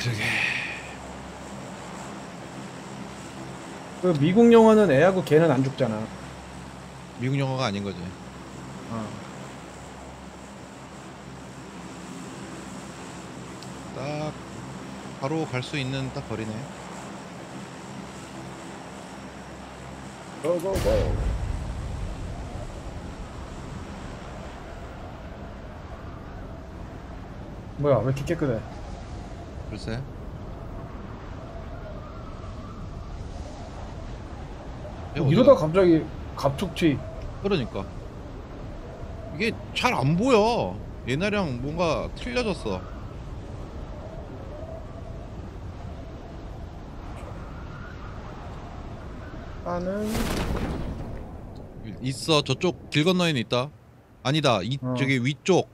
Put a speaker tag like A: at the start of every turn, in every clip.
A: 그러게.
B: 그 미국 영화는 애하고 걔는 안 죽잖아.
A: 미국 영화가 아닌 거지.
B: 어.
A: 딱 바로 갈 수 있는 딱 거리네.
B: 고고고. 뭐야 왜 이렇게 깨끗해?
A: 글쎄.
B: 어, 이러다 갑자기 갑툭튀.
A: 그러니까 이게 잘 안 보여. 옛날이랑 뭔가 틀려졌어.
B: 나는
A: 있어 저쪽 길 건너에는 있다. 아니다 이
B: 어.
A: 저기 위쪽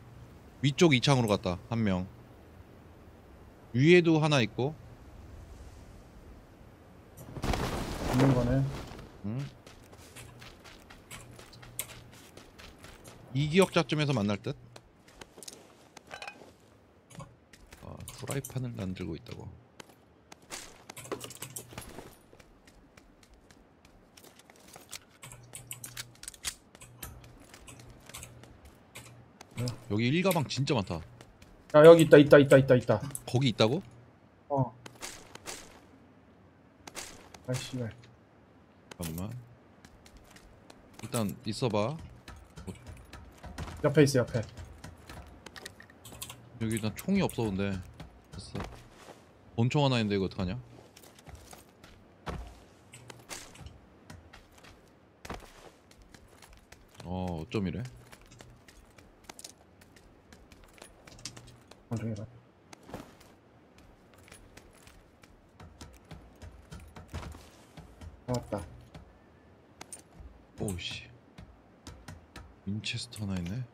A: 위쪽 이창으로 갔다 한 명. 위에도 하나 있고.
B: 있는 거네.
A: 응? 이기역자쯤에서 만날 듯. 아 프라이팬을 만들고 있다고. 여기 일가방 진짜 많다.
B: 야 여기 있다 있다 있다 있다 있다.
A: 거기 있다고?
B: 어. 아이씨.
A: 잠깐만. 일단 있어봐.
B: 옆에 있어 옆에.
A: 여기 난 총이 없어 근데. 됐어. 본총 하나 있는데 이거 어떡하냐? 어 어쩜 이래?
B: 나중에라. 나왔다.
A: 오우씨. 윈체스터 하나 있네.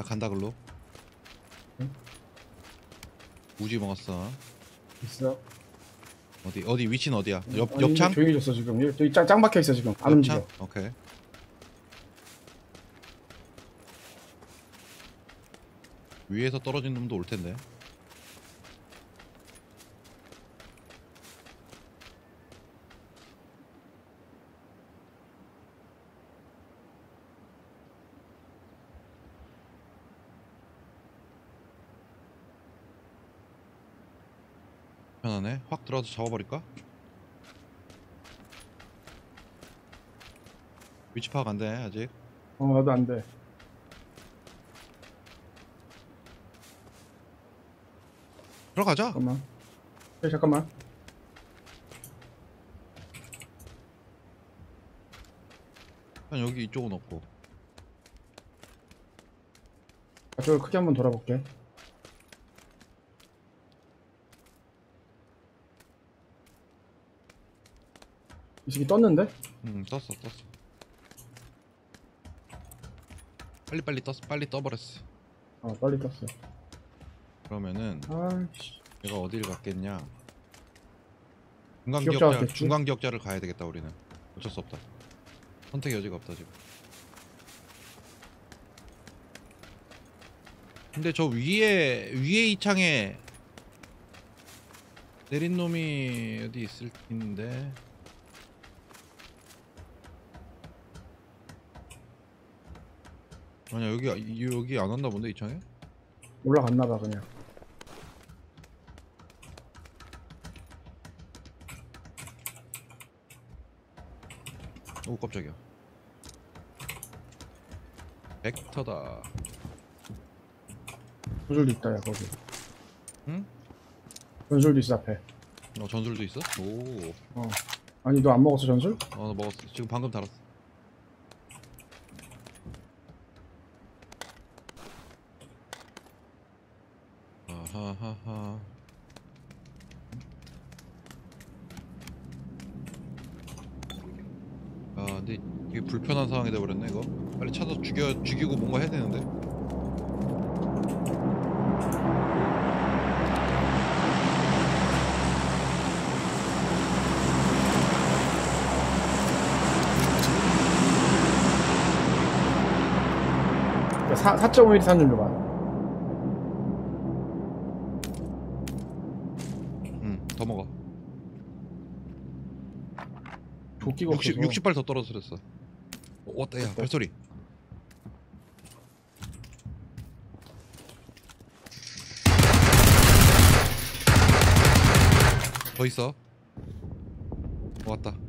A: 나 간다 글로.
B: 응?
A: 우지 먹었어.
B: 있어.
A: 어디 어디 위치는 어디야? 옆
B: 아니,
A: 옆창?
B: 조용해졌어 지금. 여기 저기 짱, 짱 박혀 있어 지금. 안 움직여.
A: 오케이. 위에서 떨어진 놈도 올 텐데. 편하네. 확 들어가서 잡아버릴까? 위치 파악 안 돼 아직.
B: 어 나도 안 돼.
A: 들어가자.
B: 잠깐만. 네, 잠깐만.
A: 그냥 여기 이쪽은 없고.
B: 아, 저걸 크게 한번 돌아볼게. 이 새끼 떴는데?
A: 음 떴어 떴어. 빨리 빨리 떴어 빨리 떠버렸어.
B: 어 빨리 떴어.
A: 그러면은
B: 아이씨.
A: 내가 어디를 갔겠냐? 중간
B: 기억자
A: 기억자
B: 갔겠지?
A: 중간 기억자를 가야 되겠다 우리는. 어쩔 수 없다. 선택 여지가 없다 지금. 근데 저 위에 위에 이 창에 내린 놈이 어디 있을 텐데. 아니야 여기 여기 안 왔나 본데 이 창에?
B: 올라갔나봐 그냥.
A: 오 깜짝이야. 벡터다.
B: 전술도 있다 야 거기.
A: 응?
B: 전술도 있어 앞에.
A: 어 전술도 있어? 오.
B: 어. 아니 너 안 먹었어 전술?
A: 어, 나 먹었어. 지금 방금 달았어. 아하하. 아 근데 이게 불편한 상황이 돼버렸네 이거. 빨리 찾아 죽여 죽이고 뭔가 해야 되는데.
B: 4.5mm
A: 산좀 줘봐
B: 조끼가
A: 60,
B: 없어서.
A: 60발 더 떨어뜨렸어. 어, 왔다 야 발소리. 더 있어. 어, 왔다.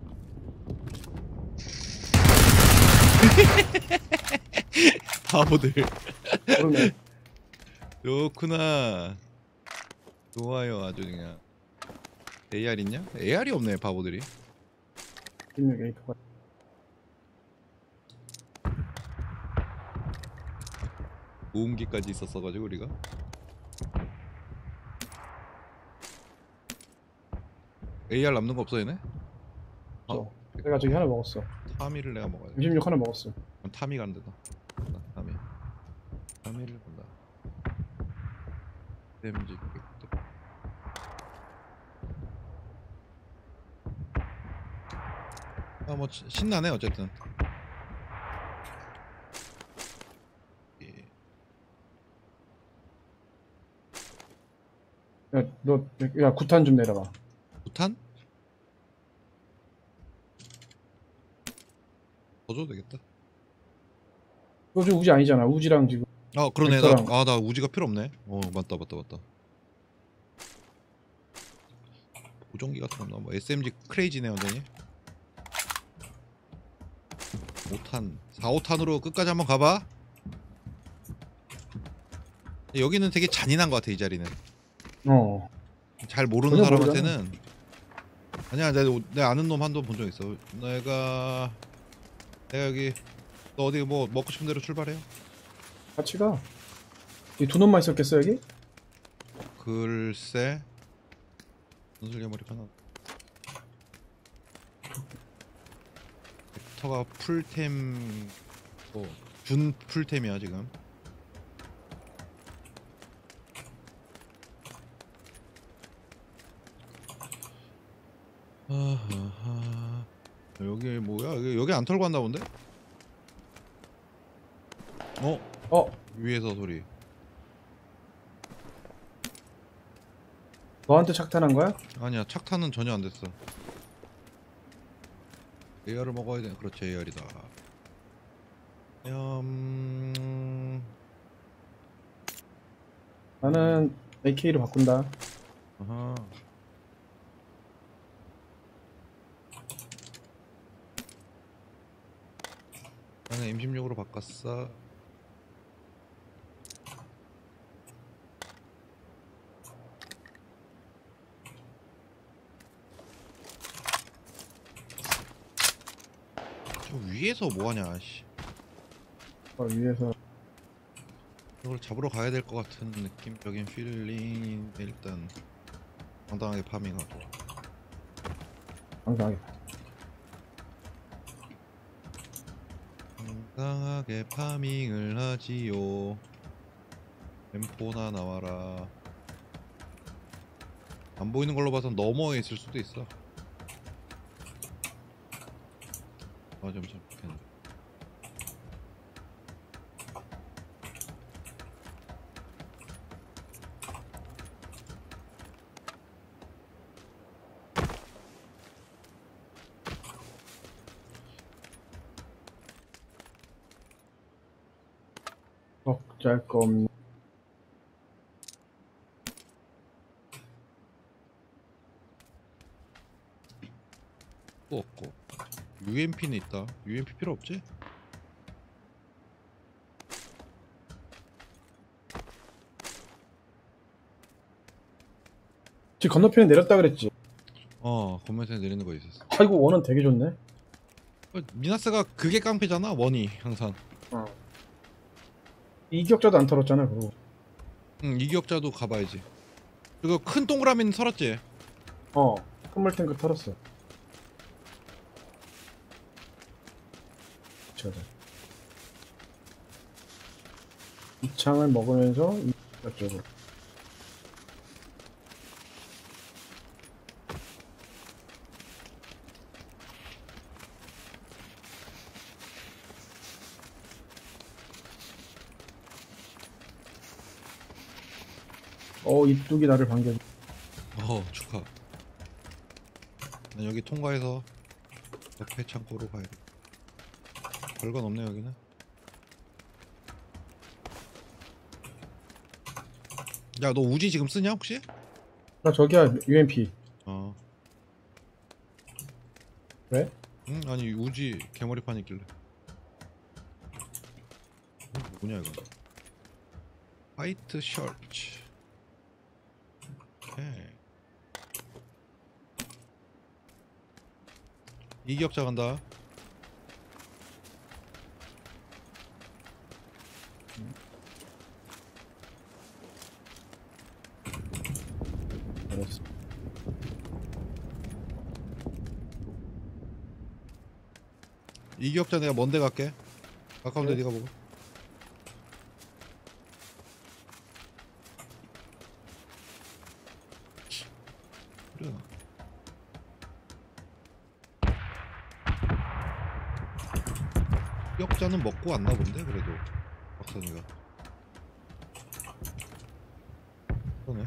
A: 바보들. 좋구나. 좋아요 아주 그냥. AR 있냐? AR이 없네 바보들이
B: 16 A4가.
A: 모음기까지 있었어가지고 우리가 AR 남는 거 없어 얘네?
B: 어. 내가 저기 하나 먹었어.
A: 타미를 내가 먹어야 돼
B: 26 하나 먹었어.
A: 그럼 타미 간대다 타미 타미를 본다 댐지 아 뭐 신나네 어쨌든 예.
B: 야, 너, 야, 구탄 좀 내려봐.
A: 부탄? 더 줘도 되겠다
B: 너 지금 우지 아니잖아. 우지랑 지금.
A: 아 그러네
B: 벡터랑.
A: 나아 나 우지가 필요 없네 어 맞다 맞다 맞다 보정기 같은 거 없나 뭐 SMG 크레이지네 완전히 5탄. 4호탄으로 끝까지 한번 가봐. 여기는 되게 잔인한 것 같아 이 자리는.
B: 어.
A: 잘 모르는
B: 전혀
A: 사람한테는. 아니야 내가, 내가 아는 놈 한 놈 본 적 있어. 내가 내가 여기 너 어디 뭐 먹고 싶은 대로 출발해요?
B: 같이 가. 이두 놈만 있었겠어, 여기?
A: 글쎄. 전술계 머리 하나 벡터가 풀템 뭐준 풀템이야 지금 아하하. 여기 뭐야 여기, 여기 안 털고 왔나 본데? 어?
B: 어,
A: 위에서 소리
B: 너한테 착탄한 거야?
A: 아니야 착탄은 전혀 안 됐어 AR을 먹어야 돼 그렇지 AR이다 음...
B: 나는 AK로 바꾼다.
A: 아하. 나는 M16으로 바꿨어 저 위에서 뭐하냐 씨.
B: 어, 위에서.
A: 이걸 잡으러 가야 될 것 같은 느낌적인 필링 일단. 당당하게 파밍하고.
B: 당당하게.
A: 당당하게 파밍을 하지요. 엠포나 나와라. 안 보이는 걸로 봐선 너머에 있을 수도 있어. 아 잠시만 괜찮네.
B: 적잘 거 없네.
A: 또 없고 UMP는 있다 UMP 필요 없지?
B: 지금 건너편에 내렸다 그랬지.
A: 어 건너편에 내리는 거 있었어
B: 아이고, 원은 되게 좋네.
A: 어, 미나스가 그게 깡패잖아 원이 항상
B: 어. 이격자도 안 털었잖아, 그거.
A: 응 이기역자도 가봐야지 그리고 큰 동그라미는 설었지
B: 어, 선물 탱크 털었어. 가자. 이 창을 먹으면서 이쪽으로. 어 이뚝이 나를 반겨.
A: 어 축하 난 여기 통과해서 옆에 창고로 가야 돼 별건 없네 여기는 야 너 우지 지금 쓰냐 혹시?
B: 나 저기야 UMP.
A: 어
B: 왜?
A: 응? 아니 우지 개머리판 있길래 어, 뭐냐 이거 화이트 셔츠 오케이 이기역자 간다.
B: 알았어.
A: 이기역자 내가 먼데 갈게. 가까운데
B: 네.
A: 네가 보고 그래 이 기역자는 먹고 왔나 본데 그래도 박선이가 그러네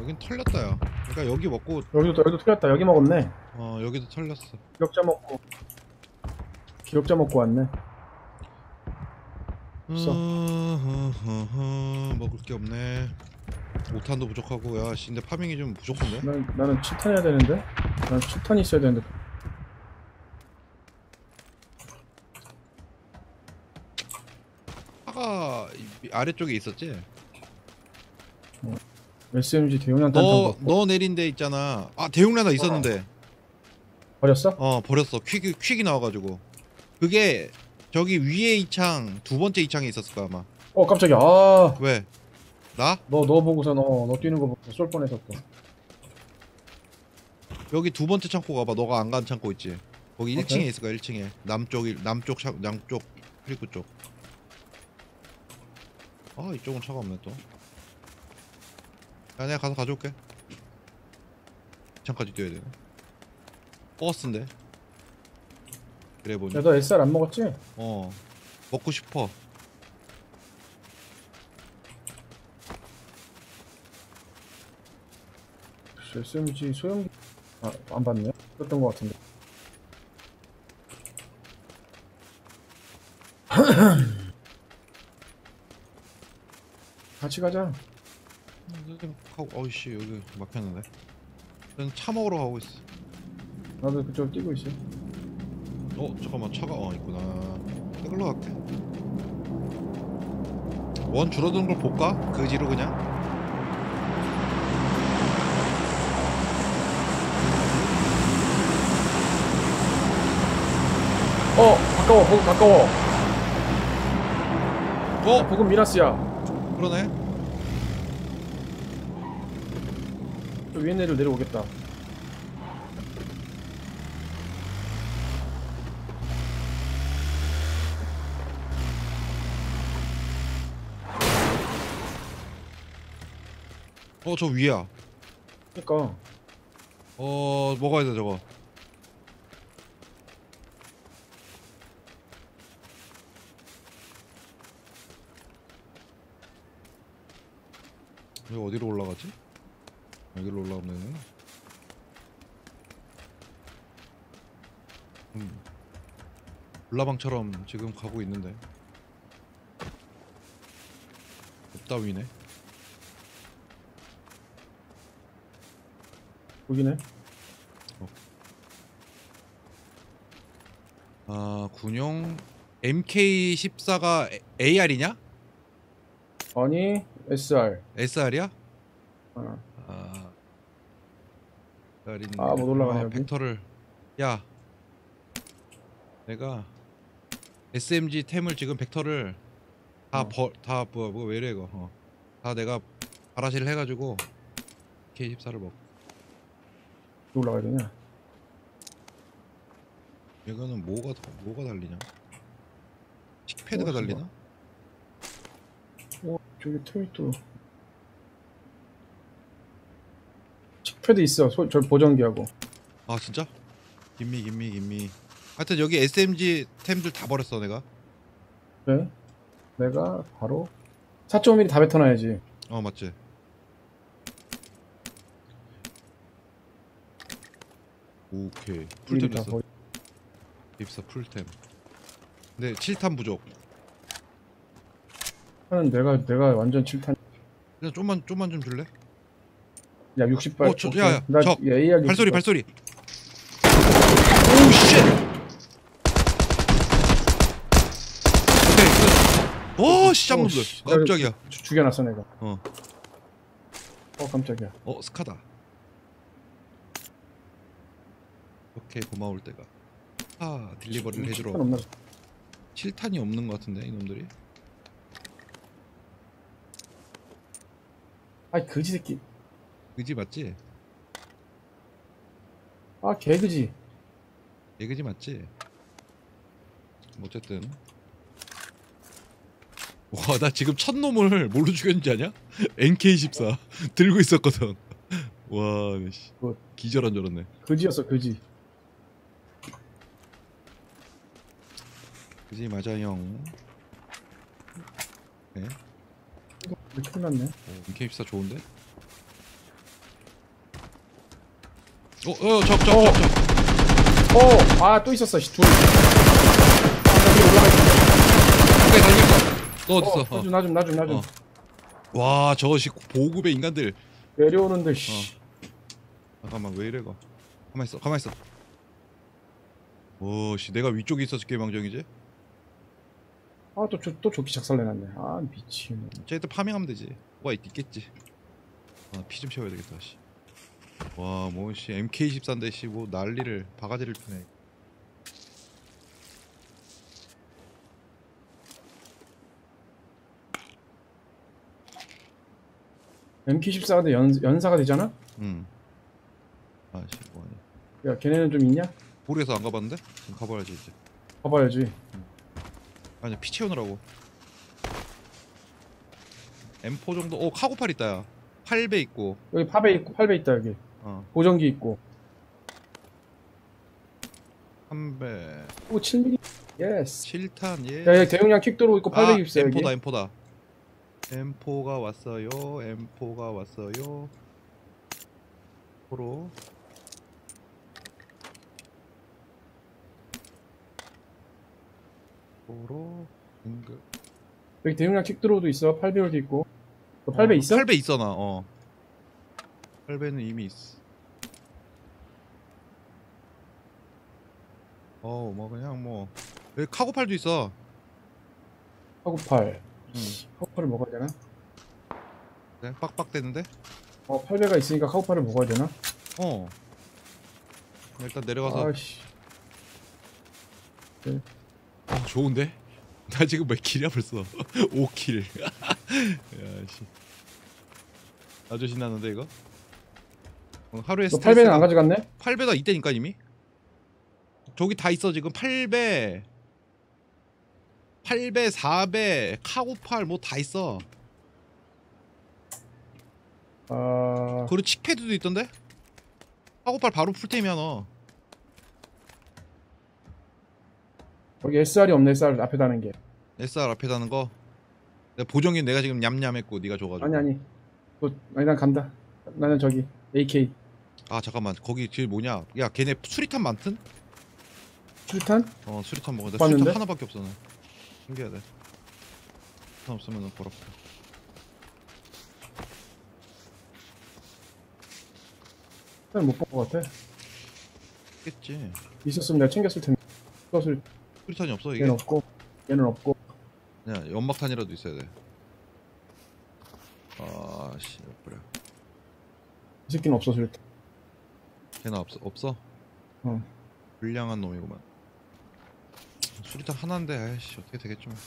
A: 여긴 털렸다 야 그러니까 여기 먹고
B: 여기도 여기도 틀렸다. 여기 먹었네.
A: 어 여기도 털렸어
B: 기억자 먹고. 기억자 먹고 왔네. 없어.
A: 먹을 게 없네. 오탄도 부족하고 야, 씨, 근데 파밍이 좀 부족한데?
B: 난 나는 치탄 해야 되는데. 난 치탄 있어야 되는데.
A: 차가 이 아래쪽에 있었지?
B: SMG 대용량
A: 너, 너 내린 데 있잖아. 아, 대용량 나 있었는데.
B: 버렸어?
A: 어, 버렸어. 퀵이, 퀵이 나와가지고. 그게 저기 위에 이 창, 두 번째 이 창에 있었을 거야, 아마.
B: 어 깜짝이야. 아,
A: 왜? 나?
B: 너 너 보고서 너 너 뛰는 거 보고 쏠 또.
A: 여기 두 번째 창고 가봐. 너가 안 간 창고 있지? 거기
B: 오케이.
A: 1층에 있을 거야, 1층에. 남쪽, 일- 남쪽, 창, 남쪽, 크리크 쪽. 아, 이쪽은 차가 없네, 또. 야, 내가 가서 가져올게. 2창까지 뛰어야 되네. 버스인데. 그래 보니.
B: 야너 SR 안 먹었지?
A: 어. 먹고 싶어.
B: SMG 소형 아 안 봤네. 썼던 거 같은데. 같이 가자.
A: 하고, 어이씨, 여기 막혔는데. 저는 차 먹으러 가고 있어.
B: 나도 그쪽 뛰고 있어.
A: 어 잠깐만 차가 어 있구나 끌러 갈게 원 줄어드는 걸 볼까? 그 뒤로 그냥
B: 어 가까워 보급 가까워.
A: 어?
B: 보급 미라스야.
A: 그러네
B: 저 위에 애들 내려오겠다.
A: 어 저 위야
B: 그러니까
A: 어 먹어야 돼 저거 여기 어디로 올라가지? 여기로 올라가면 되나? 음. 울라방처럼 지금 가고 있는데 없다 위네
B: 보기네.
A: 아 군용 MK14가 AR이냐?
B: 아니 SR.
A: SR이야?
B: 어.
A: 아, SR인데.
B: 아, 못 올라가네,
A: 아,
B: 여기.
A: 벡터를 야 내가 SMG 템을 지금 벡터를
B: 어.
A: 다버다 뭐야 뭐왜 이래 이거 어. 다 내가 바라실 해가지고 K14를 먹
B: 어디 올라가야 되냐?
A: 이거는 뭐가 더- 뭐가 달리냐? 틱패드가
B: 어,
A: 달리나?
B: 어 저기 템이 또. 스쿼드 있어. 소, 저 보정기하고.
A: 아 진짜? 김미 김미 김미. 하여튼 여기 SMG 템들 다 버렸어 내가.
B: 네. 내가 바로 4.5mm 다 뱉어놔야지.
A: 어 맞지. 오케이 풀템 있어. 입사 풀템. 근데 7탄 부족.
B: 하는 내가 내가 완전 7탄.
A: 그냥 좀만 좀만 좀 줄래?
B: 야 60발
A: 어, 저- 야, 야,
B: 나
A: 저,
B: AR 60발.
A: 발소리 발소리. 오 쉣. 오케이. 끝. 오 씨. 깜짝이야.
B: 죽- 죽여놨어 내가
A: 어.
B: 어 깜짝이야
A: 어 스카다. 오케이 고마울 때가. 아 딜리버리를 해주러.
B: 7탄 없나
A: 7탄이 없는 것 같은데 이놈들이.
B: 아이 그지 새끼
A: 그지 맞지?
B: 아 개그지
A: 얘그지 맞지? 뭐 어쨌든 와 나 지금 첫 놈을 뭘로 죽였는지 아냐? NK14 들고 있었거든 와 씨.
B: 뭐.
A: 기절한 줄 알았네
B: 그지였어 그지
A: 그지 맞아 형 네.
B: 큰일 났네
A: 오, NK14 좋은데? 어, 어, 적, 적, 적, 적.
B: 어 아 또 있었어 씨, 둘 아, 여기 올라가 있어
A: 가까이 달렸어. 너 어딨어?
B: 어, 나좀 나 좀 나 좀
A: 어. 와, 저것이 보급의 인간들.
B: 내려오는데 씨
A: 잠깐만, 왜 이래가? 가만 있어, 가만 있어. 오, 씨, 내가 위쪽에 있어서 게임왕정이지?
B: 아또 또 조끼 작살내놨네 아 미친
A: 쟤들 파밍하면 되지. 있, 있겠지. 아, 피 좀 채워야 되겠다, 씨. 와, 뭐, 씨, MK14인데, 씨, 뭐, 난리를, 바가지를 피네.
B: MK14가 연, 연사가 되잖아?
A: 응. 아, 씨, 뭐하냐.
B: 야 걔네는 좀 있냐?
A: 모르겠어, 안 가봤는데? 지금 가봐야지, 이제.
B: 가봐야지
A: 아니, 피 채우느라고. M4 정도, 오, 카고팔 있다, 야. 8배 있고,
B: 여기 팝에 있고 8배 있다 여기
A: 어,
B: 보정기 있고.
A: 3배.
B: 오 7mm 예스
A: 7탄, 예.
B: 야, 여기 대용량 킥 들어오고 있고 800 있어 여기.
A: M4다. M4다 M4가 왔어요. M4가 왔어요. 포로. 포로. 등급
B: 여기 대용량 킥 들어오도 있어. 8배율도 있고. 너 8배 있어?
A: 8배 있어 나 어 8배는 이미 있어 어뭐 그냥 뭐. 여기 카고팔도 있어.
B: 카구팔.
A: 응.
B: 카구팔을 먹어야 되나?
A: 그래 빡빡대는데?
B: 어 8배가 있으니까 카구팔을 먹어야 되나?
A: 어. 일단 내려가서.
B: 아씨.
A: 아 좋은데? 나 지금 몇 킬이야 벌써? 5킬 야씨. 아주 신나는데 이거 어, 하루에
B: 너 8배는 안 가져갔네?
A: 8배가 이때니까 이미? 저기 다 있어 지금. 8배. 8배 4배 카고팔 뭐 다 있어.
B: 아.
A: 그리고 칙패드도 있던데? 카고팔 바로 풀템이야 너.
B: 여기 SR이 없네 SR 앞에 다는 게.
A: SR 앞에 다는 거? 내가 보정이 내가 지금 냠냠했고 네가 줘가지고.
B: 아니 아니. 너, 아니 난 간다. 나는 저기 AK
A: 아 잠깐만. 거기 뒤에 뭐냐? 야 걔네 수리탄 많든?
B: 출탄?
A: 어 수리탄 먹어 나
B: 봤는데?
A: 수리탄 하나밖에 없어 나 챙겨야 돼. 수리탄 없으면 버럭
B: 출탄 못본 것 같아.
A: 있겠지.
B: 있었으면 내가 챙겼을 텐데. 그것을
A: 수리탄이 없어 이게?
B: 얘는 없고 얘는 없고.
A: 그냥 연막탄이라도 있어야 돼. 아씨 그래
B: 이 새끼는 없어 술탄
A: 걔는 없어 없어?
B: 어.
A: 불량한 놈이구만. 수리탄 하나인데 아이씨 어떻게 되겠죠 뭐.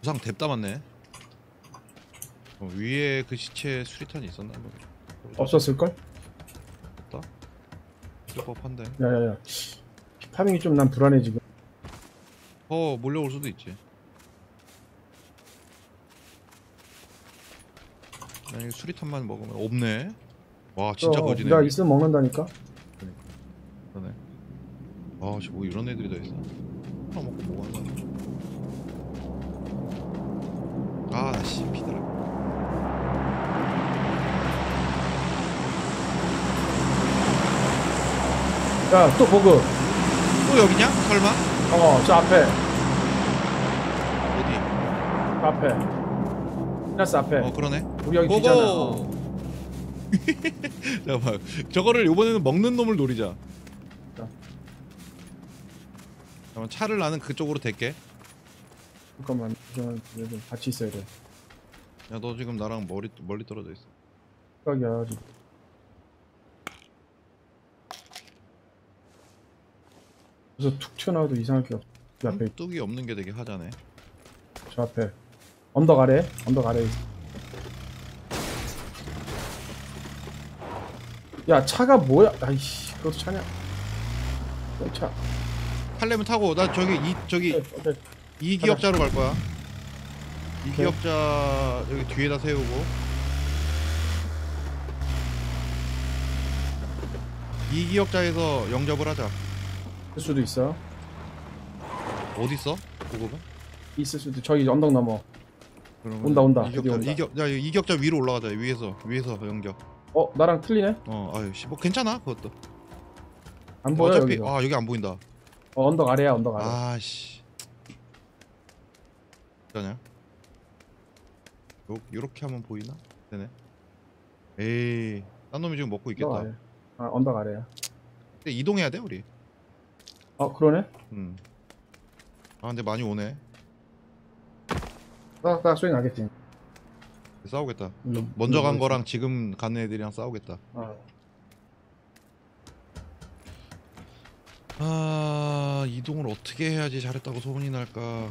A: 부상 뎁다 맞네. 어, 위에 그 시체에 수리탄이 있었나 한번
B: 없었을걸?
A: 없다? 있을 법한데.
B: 야야야. 파밍이 좀 난 불안해 지금.
A: 어 몰려올 수도 있지. 만약에 수리탄만 먹으면 없네 와 진짜
B: 어,
A: 거지네
B: 내가 있으면 먹는다니까
A: 그러네 아 씨 뭐 이런 애들이 다 있어 하나 먹고 뭐 하나 아씨 피더라
B: 야, 또 보급.
A: 또 여기냐? 설마?
B: 어, 저 앞에.
A: 어디?
B: 저 앞에. 피나스 앞에.
A: 어 그러네.
B: 우리 여기 뒤잖아. 어.
A: 잠깐만. 저거를 이번에는 먹는 놈을 노리자.
B: 자.
A: 잠깐만 차를 나는 그쪽으로 댈게.
B: 잠깐만, 저는 좀 같이 있어야 돼.
A: 야 너 지금 나랑 머리 멀리 떨어져 있어.
B: 깜짝이야, 지금. 그래서 툭 튀어나와도 이상할 게 없어. 저 앞에,
A: 뚝이 없는 게 되게 하자네.
B: 저 앞에. 언덕 아래, 언덕 아래 있어. 야, 차가 뭐야? 아이씨, 그것도 차냐? 어, 차.
A: 탈레면 타고 나 저기 이 저기? 이 기업자로 갈 거야. 이 기업자 여기 뒤에다 세우고 이 기업자에서 영접을 하자.
B: 있을 수도 있어.
A: 어디 있어? 보급은?
B: 있을 수도. 저기 언덕 넘어. 온다, 온다.
A: 이
B: 드디어
A: 격자
B: 온다.
A: 이 격, 야, 이 격자 위로 올라가자. 위에서 위에서 영접.
B: 어, 나랑 틀리네?
A: 어, 아유, 씨, 뭐 괜찮아 그것도.
B: 안 보여
A: 어차피
B: 여기서.
A: 아 여기 안 보인다.
B: 어, 언덕 아래야, 언덕 아래.
A: 아 씨. 어쩌냐? 요 요렇게 하면 보이나? 되네. 에이, 딴 놈이 지금 먹고 있겠다.
B: 아래. 아, 언덕 아래야.
A: 근데 이동해야 돼 우리.
B: 어, 그러네?
A: 음. 아 근데 많이 오네.
B: 딱딱 소리 나겠지.
A: 싸우겠다.
B: 음,
A: 먼저 간
B: 음,
A: 거랑 지금 가는 애들이랑 싸우겠다.
B: 어.
A: 아 이동을 어떻게 해야지 잘했다고 소문이 날까?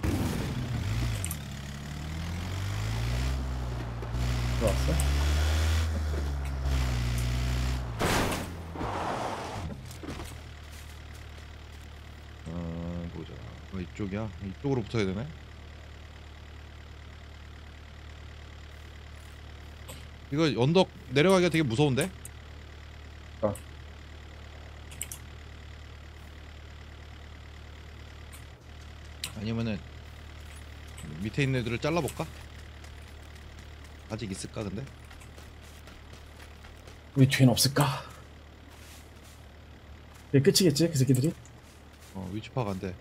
B: 들어왔어?
A: 어 보자. 어, 이쪽이야? 이쪽으로 붙어야 되네. 이거 언덕 내려가기가 되게 무서운데?
B: 어.
A: 아니면은 밑에 있는 애들을 잘라볼까? 아직 있을까 근데?
B: 우리 뒤엔 없을까? 이게 끝이겠지, 그 새끼들이?
A: 어 위치 파악 안 돼.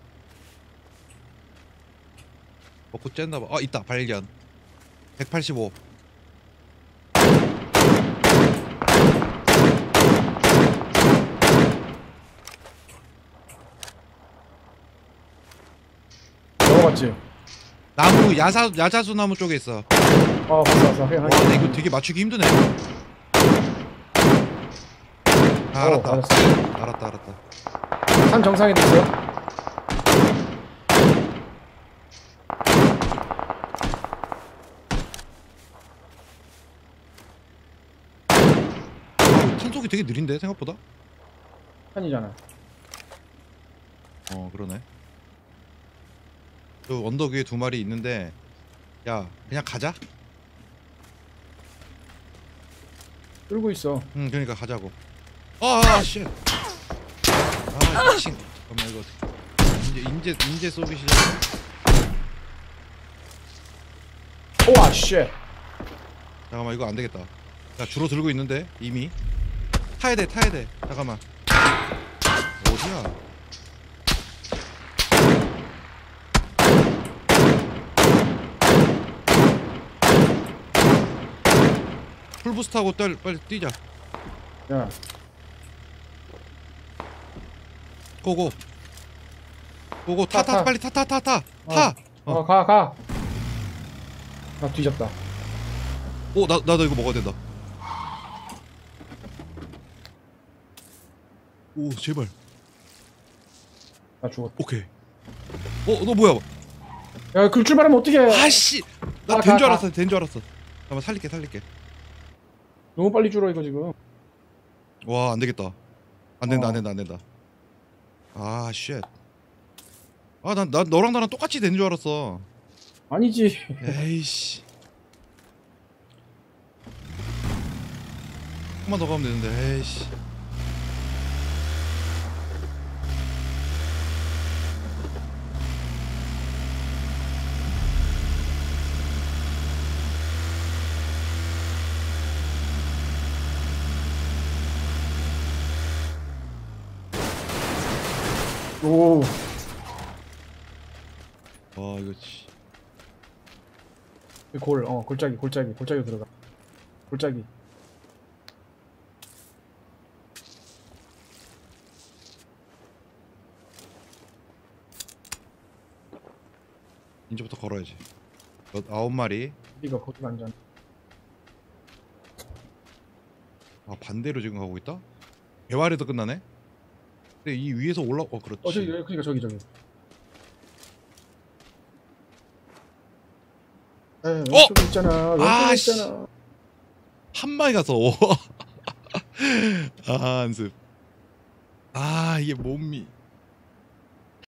A: 먹고 쨌나봐. 아 있다 발견. 185.
B: 넘어갔지?
A: 나무 야사 야자수 나무 쪽에 있어.
B: 어, 봤어, 봤어.
A: 와. 근데 이거 되게 맞추기 힘드네. 아,
B: 어,
A: 알았다.
B: 알았어.
A: 알았다 알았다.
B: 산 정상에도 있어.
A: 아, 탄속이 되게 느린데 생각보다.
B: 산이잖아.
A: 어 그러네. 저 언덕 위에 두 마리 있는데 야 그냥 가자.
B: 끌고 있어.
A: 응 그러니까 가자고. 아 씨. 아 미친. 잠깐만 이거 인제 인제 인제 쏘기 시작.
B: 오아, 쉣.
A: 잠깐만 이거 안 되겠다. 야 주로 들고 있는데 이미 타야 돼 타야 돼. 잠깐만. 어디야? 풀부스트하고 딸 빨리 뛰자.
B: 야,
A: 고고. 고고 타
B: 타,
A: 타
B: 타.
A: 빨리 타 타 타 타.
B: 어.
A: 타.
B: 어,
A: 어.
B: 가, 가. 나 뒤졌다.
A: 오 나 나도 이거 먹어야 된다. 오 제발.
B: 나 죽었다.
A: 오케이. 어 너 뭐야?
B: 야, 그 출발하면 어떡해.
A: 아씨.
B: 가,
A: 나된
B: 가,
A: 줄
B: 가.
A: 알았어. 된 줄 알았어. 잠깐만 살릴게 살릴게.
B: 너무 빨리 줄어, 이거 지금.
A: 와 안 되겠다. 안 된다
B: 어.
A: 안 된다 안 된다. 아 쉣. 아난 나 너랑 나랑 똑같이 된줄 알았어.
B: 아니지.
A: 에이씨. 한번 더 가면 되는데 에이씨.
B: 오
A: 와 이거 씨.
B: 골, 어, 골짜기, 골짜기, 골짜기 들어가. 골짜기.
A: 이제부터 걸어야지. 여- 아홉 마리.
B: 우리가 거기 앉아.
A: 아 반대로 지금 가고 있다? 개활에도 끝나네? 근데 이 위에서 올라 어 그렇지
B: 어, 저기, 그러니까 저기, 저기. 에, 왼쪽에 있잖아. 왼쪽에
A: 어? 아, 씨.
B: 있잖아.
A: 한 마리 가서 아 안습 아 이게 몸이